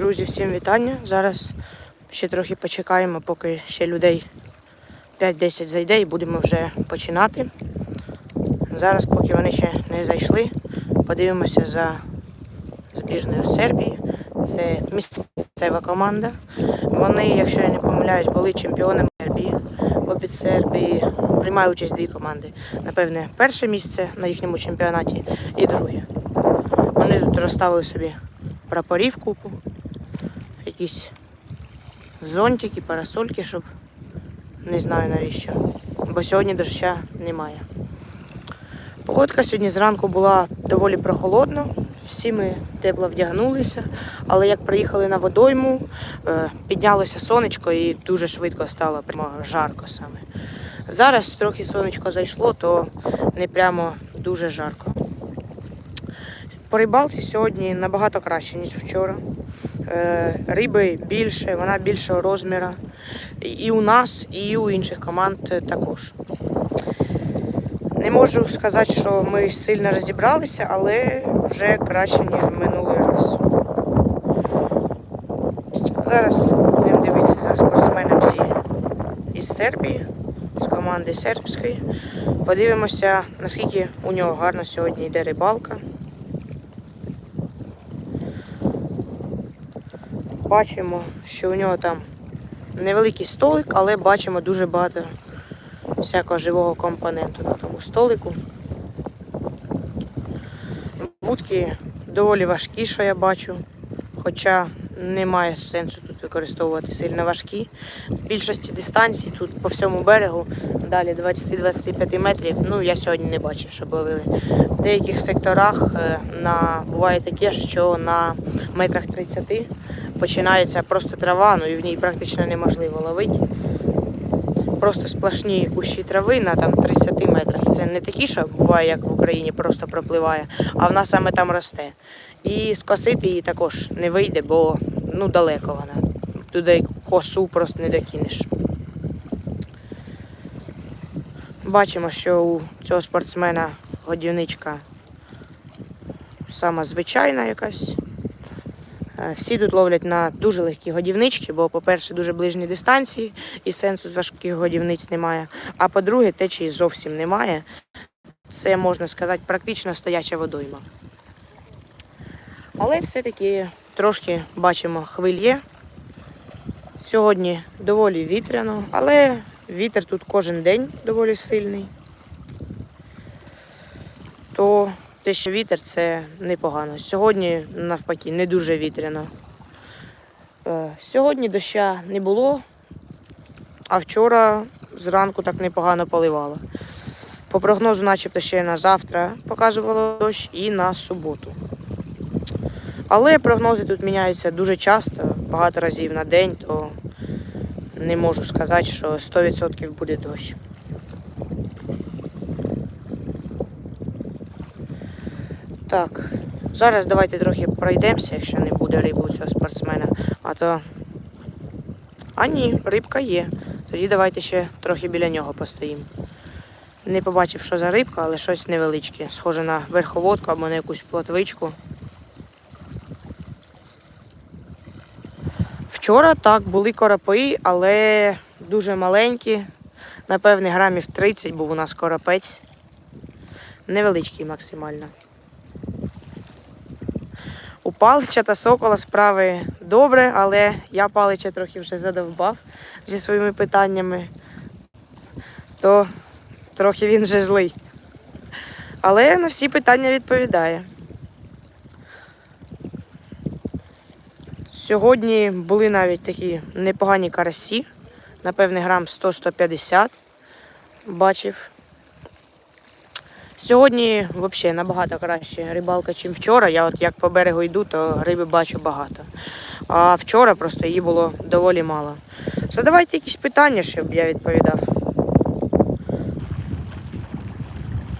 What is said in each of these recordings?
Друзі, всім вітання. Зараз ще трохи почекаємо, поки ще людей 5-10 зайде і будемо вже починати. Зараз, поки вони ще не зайшли, подивимося за збірною Сербії. Це місцева команда. Вони, якщо я не помиляюсь, були чемпіонами Сербії, бо під Сербії приймає участь дві команди. Напевне, перше місце на їхньому чемпіонаті і друге. Вони тут розставили собі прапорів купу, якісь зонтики, парасольки, щоб не знаю навіщо. Бо сьогодні доща немає. Погодка сьогодні зранку була доволі прохолодна, всі ми тепло вдягнулися, але як приїхали на водойму, е, піднялося сонечко і дуже швидко стало прямо жарко саме. Зараз трохи сонечко зайшло, то не прямо дуже жарко. По рибалці сьогодні набагато краще, ніж вчора. Е, риби більше, вона більшого розміру. І у нас, і у інших команд також. Не можу сказати, що ми сильно розібралися, але вже краще, ніж в минулий раз. Зараз будемо дивитися за спортсменом зі із Сербії, з команди сербської. Подивимося, наскільки у нього гарно сьогодні йде рибалка. Бачимо, що у нього там невеликий столик, але бачимо дуже багато всякого живого компоненту на тому столику. Будки доволі важкі, що я бачу, хоча немає сенсу тут використовувати сильно важкі. В більшості дистанцій тут по всьому берегу, далі 20-25 метрів, ну я сьогодні не бачив, щоб ловили. В деяких секторах е, на, буває таке, що на метрах 30 починається просто трава, ну і в ній практично неможливо ловити просто сплошні кущі трави на там 30 метрах. Це не такі, що буває, як в Україні, просто пропливає, а вона саме там росте. І скосити її також не вийде, бо ну далеко вона. Туди косу просто не докинеш. Бачимо, що у цього спортсмена годівничка сама звичайна якась. Е, Всі тут ловлять на дуже легкі годівнички, бо, по-перше, дуже ближні дистанції і сенсу з важких годівниць немає. А по-друге, течії зовсім немає. Це, можна сказати, практично стояча водойма. Але все-таки трошки бачимо хвиль є. Сьогодні доволі вітряно, але вітер тут кожен день доволі сильний. То те, що вітер, це непогано. Сьогодні, навпаки, не дуже вітряно. Е, Сьогодні доща не було, а вчора зранку так непогано поливало. По прогнозу, начебто, ще на завтра показувало дощ і на суботу. Але прогнози тут міняються дуже часто, багато разів на день, то не можу сказати, що 100% буде дощ. Так, зараз давайте трохи пройдемося, якщо не буде риби у цього спортсмена. А то. А ні, рибка є. Тоді давайте ще трохи біля нього постоїмо. Не побачив, що за рибка, але щось невеличке. Схоже на верховодку або на якусь плотвичку. Вчора так, були коропи, але дуже маленькі. Напевне, грамів 30 був у нас коропець. Невеличкий максимально. Палича та Сокола справи добре, але я Палича трохи вже задовбав зі своїми питаннями, то трохи він вже злий. Але на всі питання відповідає. Сьогодні були навіть такі непогані карасі, напевне, грам 100-150 бачив. Сьогодні взагалі набагато краще рибалка, ніж вчора. Я от як по берегу йду, то риби бачу багато. А вчора просто її було доволі мало. Задавайте якісь питання, щоб я відповідав.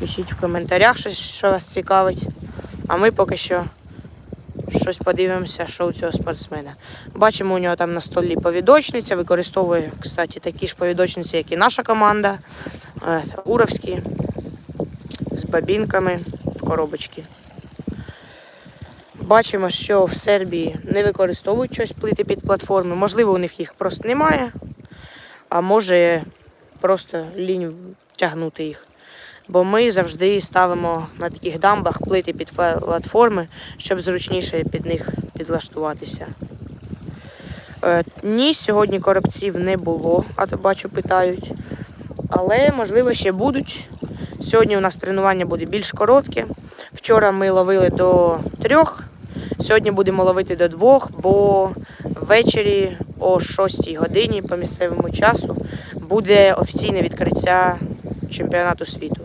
Пишіть в коментарях щось, що вас цікавить. А ми поки що щось подивимося, що у цього спортсмена. Бачимо, у нього там на столі повідочниця, використовує, кстати, такі ж повідочниці, як і наша команда. Е, Уровські з бабінками в коробочці. Бачимо, що в Сербії не використовують щось плити під платформи. Можливо, у них їх просто немає, а може просто лінь тягнути їх. Бо ми завжди ставимо на таких дамбах плити під платформи, щоб зручніше під них підлаштуватися. Е, ні, сьогодні коробців не було, а то бачу, питають. Але, можливо, ще будуть. Сьогодні у нас тренування буде більш коротке. Вчора ми ловили до трьох, сьогодні будемо ловити до двох, бо ввечері о 6 годині по місцевому часу буде офіційне відкриття чемпіонату світу.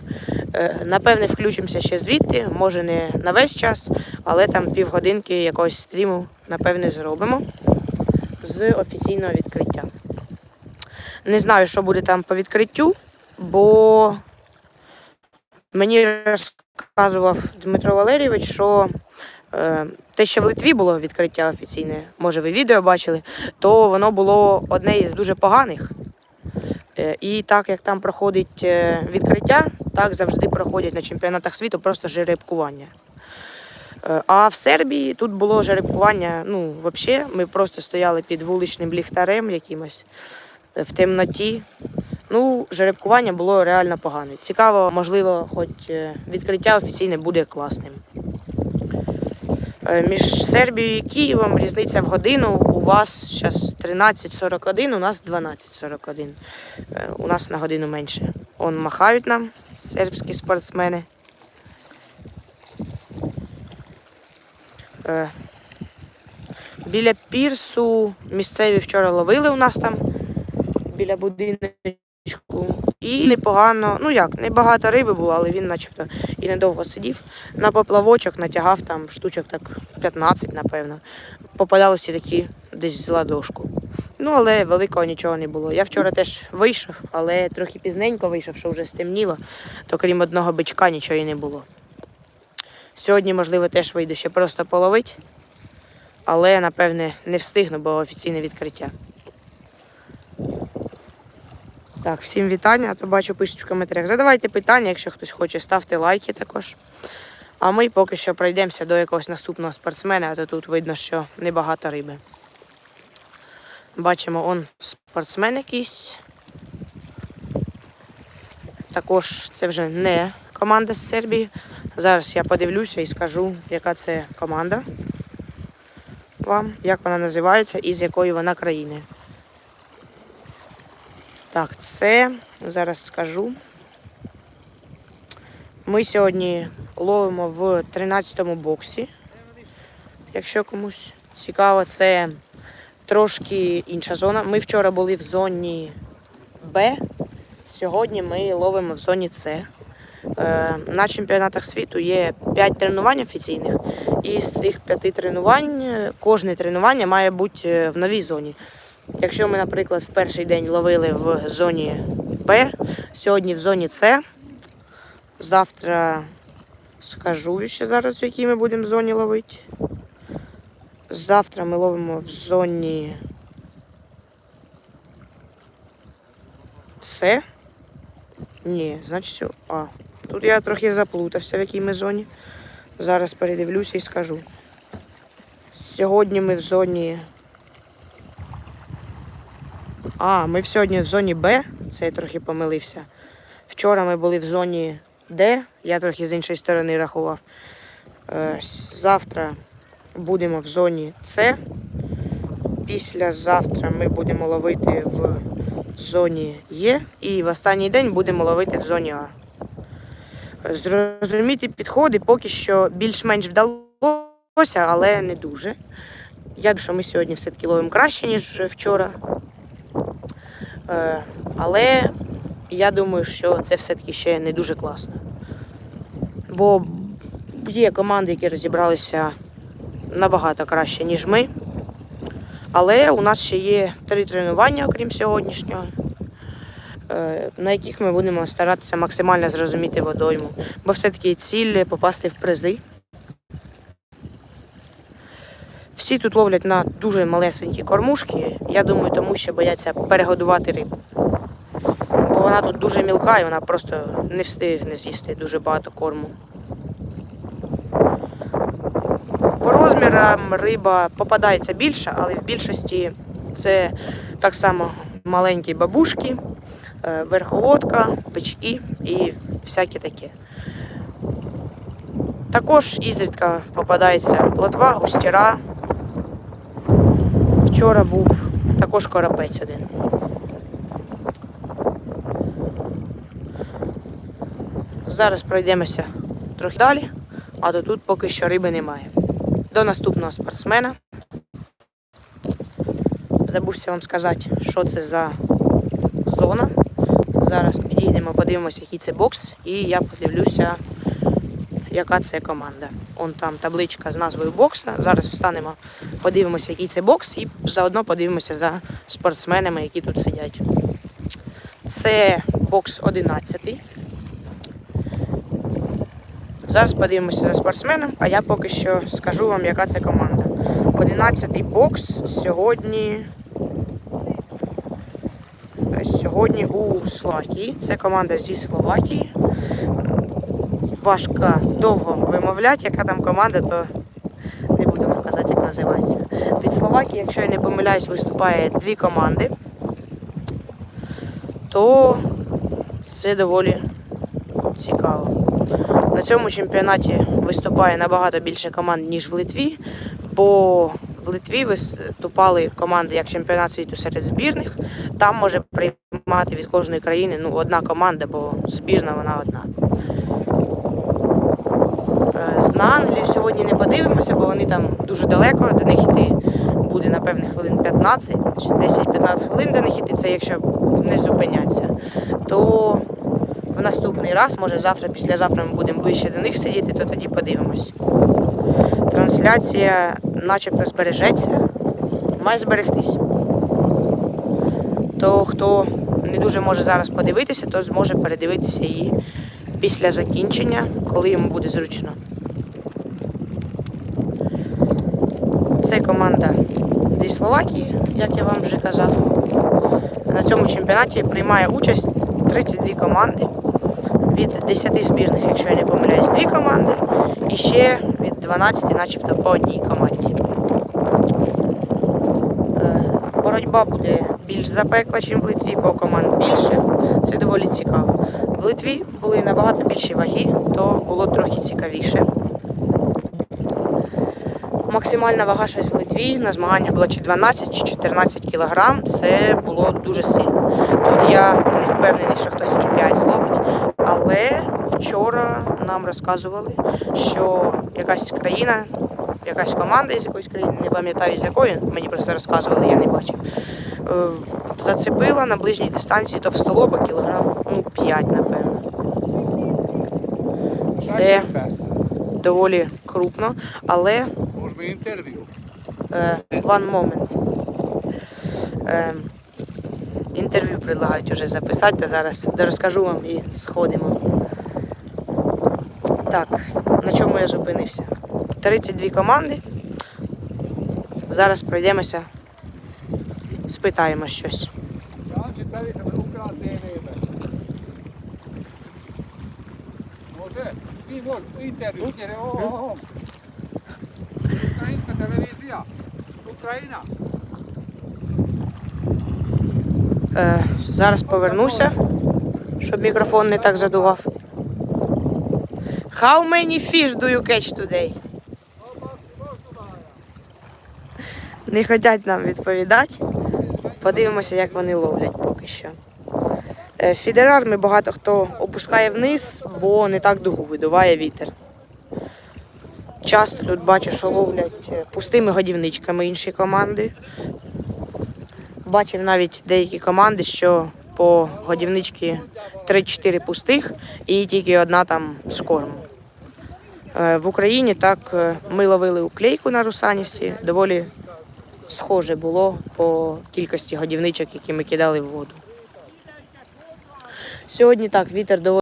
Е, Напевне, включимося ще звідти, може не на весь час, але там півгодинки якогось стріму, напевне, зробимо з офіційного відкриття. Не знаю, що буде там по відкриттю, бо мені розказував Дмитро Валерійович, що е, те, що в Литві було відкриття офіційне, може ви відео бачили, то воно було одне із дуже поганих. Е, І так як там проходить е, відкриття, так завжди проходять на чемпіонатах світу просто жеребкування. А в Сербії тут було жеребкування, ну, взагалі, ми просто стояли під вуличним ліхтарем якимось в темноті. Ну, жеребкування було реально погане. Цікаво, можливо, хоч е, відкриття офіційне буде класним. Е, Між Сербією і Києвом різниця в годину. У вас зараз 13.41, у нас 12.41. Е, У нас на годину менше. Он махають нам сербські спортсмени. Біля пірсу місцеві вчора ловили у нас там біля будиночку. І непогано, ну як, небагато риби було, але він начебто і недовго сидів. На поплавочок натягав там штучок так 15, напевно. Попадалися такі десь з ладошку. Ну, але великого нічого не було. Я вчора теж вийшов, але трохи пізненько вийшов, що вже стемніло, то крім одного бичка нічого і не було. Сьогодні, можливо, теж вийду ще просто половити, але напевне не встигну, бо офіційне відкриття. Так, всім вітання, а то бачу, пишуть в коментарях. Задавайте питання, якщо хтось хоче, ставте лайки також. А ми поки що пройдемося до якогось наступного спортсмена, а то тут видно, що небагато риби. Бачимо, он спортсмен якийсь. Також це вже не команда з Сербії. Зараз я подивлюся і скажу, яка це команда вам, як вона називається і з якої вона країни. Так, це зараз скажу. Ми сьогодні ловимо в 13-му боксі. Якщо комусь цікаво, це трошки інша зона. Ми вчора були в зоні Б. Сьогодні ми ловимо в зоні С. Е, На чемпіонатах світу є 5 тренувань офіційних, і з цих 5 тренувань кожне тренування має бути е, в новій зоні. Якщо ми, наприклад, в перший день ловили в зоні Б, сьогодні в зоні С, завтра скажу ще зараз, в якій ми будемо зоні ловити. Завтра ми ловимо в зоні С. Ні, значить, а. Тут я трохи заплутався, в якій ми зоні. Зараз передивлюся і скажу. Сьогодні ми в зоні. А, ми сьогодні в зоні Б. Це я трохи помилився. Вчора ми були в зоні Д, я трохи з іншої сторони рахував. Е, Завтра будемо в зоні С. Післязавтра ми будемо ловити в зоні Є. І в останній день будемо ловити в зоні А. Зрозуміти підходи поки що більш-менш вдалося, але не дуже. Я думаю, що ми сьогодні все-таки ловимо краще, ніж вчора. Е, але я думаю, що це все-таки ще не дуже класно. Бо є команди, які розібралися набагато краще, ніж ми. Але у нас ще є три тренування, окрім сьогоднішнього, е, на яких ми будемо старатися максимально зрозуміти водойму. Бо все-таки ціль попасти в призи. Всі тут ловлять на дуже малесенькі кормушки. Я думаю, тому що бояться перегодувати рибу. Бо вона тут дуже мілка і вона просто не встигне з'їсти дуже багато корму. По розмірам риба попадається більше, але в більшості це так само маленькі бабушки, е, верховодка, бички і всяке таке. Також ізрідка попадається плотва, густіра. Вчора був також коропець один. Зараз пройдемося трохи далі, а то тут поки що риби немає. До наступного спортсмена. Забувся вам сказати, що це за зона. Зараз підійдемо, подивимося, який це бокс, і я подивлюся, яка це команда. Он там табличка з назвою бокса. Зараз встанемо, подивимося, який це бокс, і заодно подивимося за спортсменами, які тут сидять. Це бокс 11. Зараз подивимося за спортсменом, а я поки що скажу вам, яка це команда. 11-й бокс сьогодні. Сьогодні у Словакії. Це команда зі Словакії. Важко довго вимовляти, яка там команда, то не вам казати, як називається. Від Словакії, якщо я не помиляюсь, виступає дві команди, то це доволі цікаво. На цьому чемпіонаті виступає набагато більше команд, ніж в Литві, бо в Литві виступали команди як чемпіонат світу серед збірних. Там може приймати від кожної країни ну, одна команда, бо збірна вона одна. На Англію сьогодні не подивимося, бо вони там дуже далеко, до них йти буде напевне хвилин 15, 10-15 хвилин до них йти, це якщо не зупиняться. То в наступний раз, може завтра, післязавтра ми будемо ближче до них сидіти, то тоді подивимось. Трансляція начебто збережеться, має зберегтись. То хто не дуже може зараз подивитися, то зможе передивитися її після закінчення, коли йому буде зручно. Це команда зі Словакії, як я вам вже казав. На цьому чемпіонаті приймає участь 32 команди. Від 10 збірних, якщо я не помиляюсь, дві команди. І ще від 12, начебто, по одній команді. Е, Боротьба буде більш запекла, ніж в Литві, бо команд більше. Це доволі цікаво. В Литві були набагато більші ваги, то було трохи цікавіше. Максимальна вага щось в Литві на змаганнях була чи 12 чи 14 кілограм. Це було дуже сильно. Тут я не впевнений, що хтось і 5 зловить. Але вчора нам розказували, що якась країна, якась команда з якоїсь країни, не пам'ятаю з якої, мені просто розказували, я не бачив. е, Зацепила на ближній дистанції товстолоба кілограм, ну 5, напевно. Це доволі крупно, але Можемо інтерв'ю. Е, One moment. Е, Інтерв'ю предлагають вже записати, та зараз розкажу вам і сходимо. Так, на чому я зупинився? 32 команди. Зараз пройдемося, спитаємо щось. Je ovo, ovo. Ukrajinska. Е, зараз повернуся, щоб мікрофон не так задував. How many fish do you catch today? Не хочуть нам відповідати. Подивимося, як вони ловлять поки що. Е, Фідерарми багато хто опускає вниз, бо не так дугу видуває вітер. Часто тут бачу, що ловлять е, пустими годівничками інші команди. Бачив навіть деякі команди, що по годівнички 3-4 пустих і тільки одна там з корму. Е, В Україні так е, ми ловили уклейку на Русанівці. Доволі схоже було по кількості годівничок, які ми кидали в воду. Сьогодні так, вітер доволі.